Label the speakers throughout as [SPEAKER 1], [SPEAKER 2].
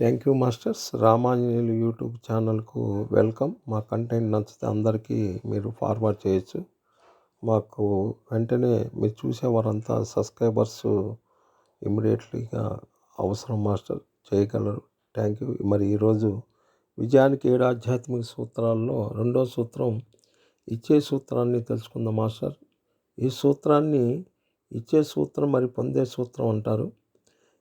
[SPEAKER 1] Thank you masters. Ramanjaneyulu YouTube ఛానల్కు welcome. మా content నచ్చితే అందరికీ మీరు ఫార్వర్డ్ చేయొచ్చు. మాకు వెంటనే మీరు చూసేవారంతా సబ్స్క్రైబర్స్ ఇమ్మీడియట్లీగా అవసరం మాస్టర్. చేయగలరు. Thank you. మరి ఈరోజు విజయానికి ఏడు ఆధ్యాత్మిక సూత్రాల్లో రెండో సూత్రం ఇచ్చే సూత్రాన్ని తెలుసుకుందాం మాస్టర్. ఈ సూత్రాన్ని ఇచ్చే సూత్రం మరి పొందే సూత్రం అంటారు.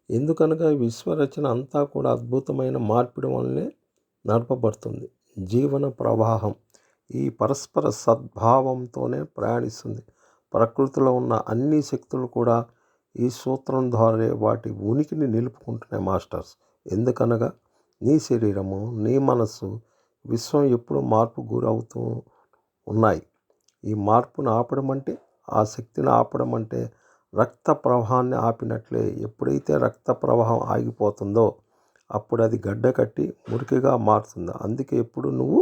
[SPEAKER 1] ఎందుకనగా విశ్వరచన అంతా కూడా అద్భుతమైన మార్పిడి వల్లనే నడపబడుతుంది. జీవన ప్రవాహం ఈ పరస్పర సద్భావంతోనే ప్రయాణిస్తుంది. ప్రకృతిలో ఉన్న అన్ని శక్తులు కూడా ఈ సూత్రం ద్వారా వాటి ఉనికిని నిలుపుకుంటున్నాయి మాస్టర్స్. ఎందుకనగా నీ శరీరము నీ మనస్సు విశ్వం ఎప్పుడు మార్పు గురవుతూ ఉన్నాయి. ఈ మార్పును ఆపడం అంటే ఆ శక్తిని ఆపడం అంటే రక్త ప్రవాహాన్ని ఆపినట్లే ఎప్పుడైతే రక్త ప్రవాహం ఆగిపోతుందో అప్పుడు అది గడ్డ కట్టి మురికిగా మారుతుంది. అందుకే ఎప్పుడు నువ్వు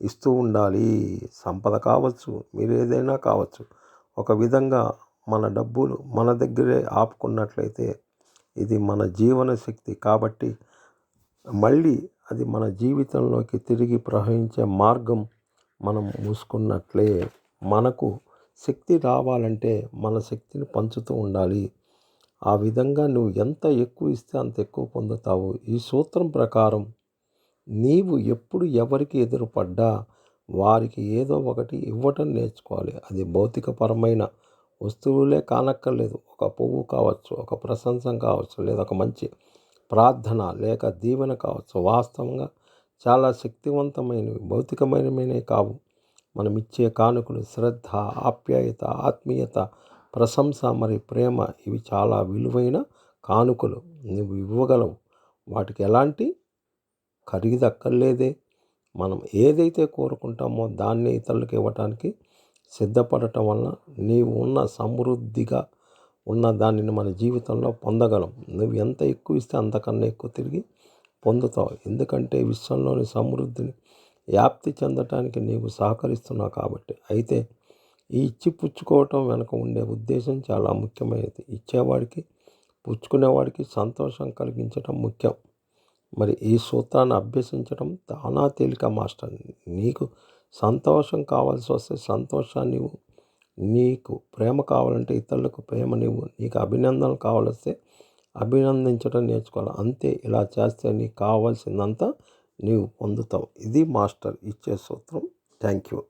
[SPEAKER 1] ఇస్తూ ఉండాలి. సంపద కావచ్చు మీరు ఏదైనా కావచ్చు. ఒక విధంగా మన డబ్బులు మన దగ్గరే ఆపుకున్నట్లయితే ఇది మన జీవన శక్తి కాబట్టి మళ్ళీ అది మన జీవితంలోకి తిరిగి ప్రవహించే మార్గం మనం మూసుకున్నట్లే మనకు శక్తి రావాలంటే మన శక్తిని పంచుతూ ఉండాలి. ఆ విధంగా నువ్వు ఎంత ఎక్కువ ఇస్తే అంత ఎక్కువ పొందుతావు. ఈ సూత్రం ప్రకారం నీవు ఎప్పుడు ఎవరికి ఎదురుపడ్డా వారికి ఏదో ఒకటి ఇవ్వటం నేర్చుకోవాలి. అది భౌతికపరమైన వస్తువులే కానక్కర్లేదు. ఒక పువ్వు కావచ్చు ఒక ప్రశంసం కావచ్చు లేదా ఒక మంచి ప్రార్థన లేక దీవెన కావచ్చు. వాస్తవంగా చాలా శక్తివంతమైనవి భౌతికమైనవి కావు. మనం ఇచ్చే కానుకలు శ్రద్ధ ఆప్యాయత ఆత్మీయత ప్రశంస మరి ప్రేమ ఇవి చాలా విలువైన కానుకలు. నువ్వు ఇవ్వగలవు. వాటికి ఎలాంటి ఖరీదక్కర్లేదే మనం ఏదైతే కోరుకుంటామో దాన్ని ఇతరులకు ఇవ్వటానికి సిద్ధపడటం వలన నీవు ఉన్న సమృద్ధిగా ఉన్న దానిని మన జీవితంలో పొందగలం. నువ్వు ఎంత ఎక్కువ ఇస్తే అంతకన్నా ఎక్కువ తిరిగి పొందుతావు. ఎందుకంటే విశ్వంలోని సమృద్ధిని వ్యాప్తి చెందటానికి నీవు సహకరిస్తున్నావు కాబట్టి. అయితే ఈ ఇచ్చి పుచ్చుకోవటం వెనుక ఉండే ఉద్దేశం చాలా ముఖ్యమైనది. ఇచ్చేవాడికి పుచ్చుకునేవాడికి సంతోషం కలిగించటం ముఖ్యం. మరి ఈ సూత్రాన్ని అభ్యసించడం చాలా తేలిక మాస్టర్. నీకు సంతోషం కావాల్సి వస్తే సంతోషాన్ని నీకు ప్రేమ కావాలంటే ఇతరులకు ప్రేమ నీవు నీకు అభినందనలు కావాల్స్తే అభినందించడం నేర్చుకోవాలి. అంతే ఇలా చేస్తే నీకు కావాల్సిందంతా నీవు పొందుతావు. ఇది మాస్టర్ ఇచ్చే సూత్రం. Thank you